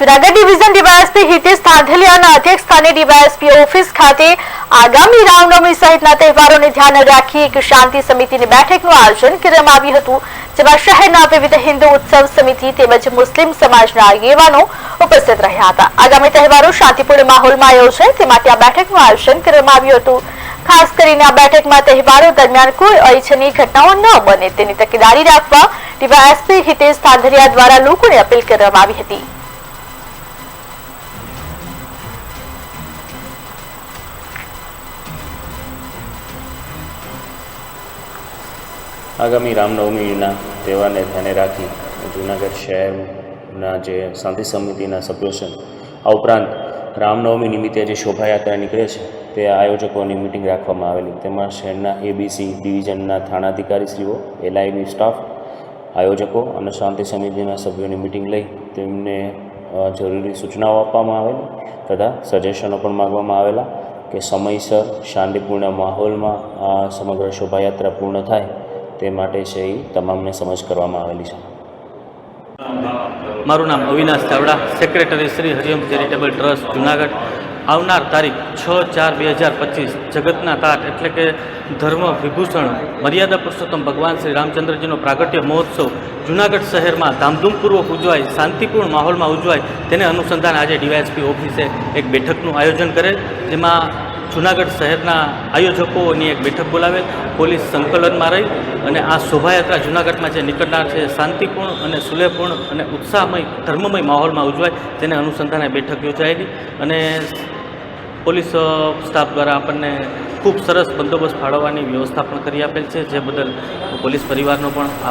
Junagadh division DYSP Hitesh ધાંધલિયાના અધ્યક્ષ સ્થાને ડીવાયએસપી ઓફિસ ખાતે આગામી રામનવમી સહિતના તહેવારોને ધ્યાને રાખી એક શાંતિ સમિતિની બેઠકનું આયોજન કરવામાં આવ્યું હતું, જેમાં શહેરના વિવિધ હિન્દુ ઉત્સવ સમિતિ તેમજ મુસ્લિમ સમાજના આગેવાનો ઉપસ્થિત રહ્યા હતા. આગામી તહેવારો શાંતિપૂર્ણ માહોલમાં યોજાય તે માટે આ બેઠકનું આયોજન કરવામાં આવ્યું હતું. ખાસ કરીને આ બેઠકમાં તહેવારો દરમિયાન કોઈ અનિચ્છનીય ઘટનાઓ ન બને, તેની તકેદારી રાખવા ડીવાયએસપી હિતેશ ધાંધલિયા દ્વારા લોકોને અપીલ કરવામાં આવી હતી. આગામી રામનવમીના તહેવારને ધ્યાને રાખી જૂનાગઢ શહેરના જે શાંતિ સમિતિના સભ્યો છે, આ ઉપરાંત રામનવમી નિમિત્તે જે શોભાયાત્રા નીકળે છે, તે આયોજકોની મિટિંગ રાખવામાં આવેલી. તેમાં શહેરના એબીસી ડિવિઝનના થાણાધિકારીશ્રીઓ, એલઆઈબી સ્ટાફ, આયોજકો અને શાંતિ સમિતિના સભ્યોની મિટિંગ લઈ તેમને જરૂરી સૂચનાઓ આપવામાં આવેલી તથા સજેશનો પણ માગવામાં આવેલા કે સમયસર શાંતિપૂર્ણ માહોલમાં આ સમગ્ર શોભાયાત્રા પૂર્ણ થાય તે માટે છે એ તમામને સમજ કરવામાં આવેલી છે. મારું નામ Avinash Chavda secretary Shri Hariyam charitable trust Junagadh. આવનાર તારીખ છ ચાર બે હજાર પચીસ, જગતના તાટ એટલે કે ધર્મ વિભૂષણ, મર્યાદા પુરુષોત્તમ ભગવાન શ્રી રામચંદ્રજીનો પ્રાગટ્ય મહોત્સવ, જુનાગઢ શહેરમાં ધામધૂમપૂર્વક ઉજવાય, શાંતિપૂર્ણ માહોલમાં ઉજવાય, તેને અનુસંધાન આજે ડીવાયએસપી ઓફિસે એક બેઠકનું આયોજન કરેલ જેમાં જુનાગઢ શહેરના આયોજકોની એક બેઠક બોલાવેલ. પોલીસ સંકલનમાં રહી અને આ શોભાયાત્રા જુનાગઢમાં જે નીકળનાર છે, શાંતિપૂર્ણ અને સુલેહપૂર્ણ અને ઉત્સાહમય, ધર્મમય માહોલમાં ઉજવાય તેને અનુસંધાને બેઠક યોજાયેલી અને પોલીસ સ્ટાફ દ્વારા આપણને ખૂબ સરસ બંદોબસ્ત ફાળવવાની વ્યવસ્થા પણ કરી આપેલ છે. જે બદલ પોલીસ પરિવારનો પણ આભાર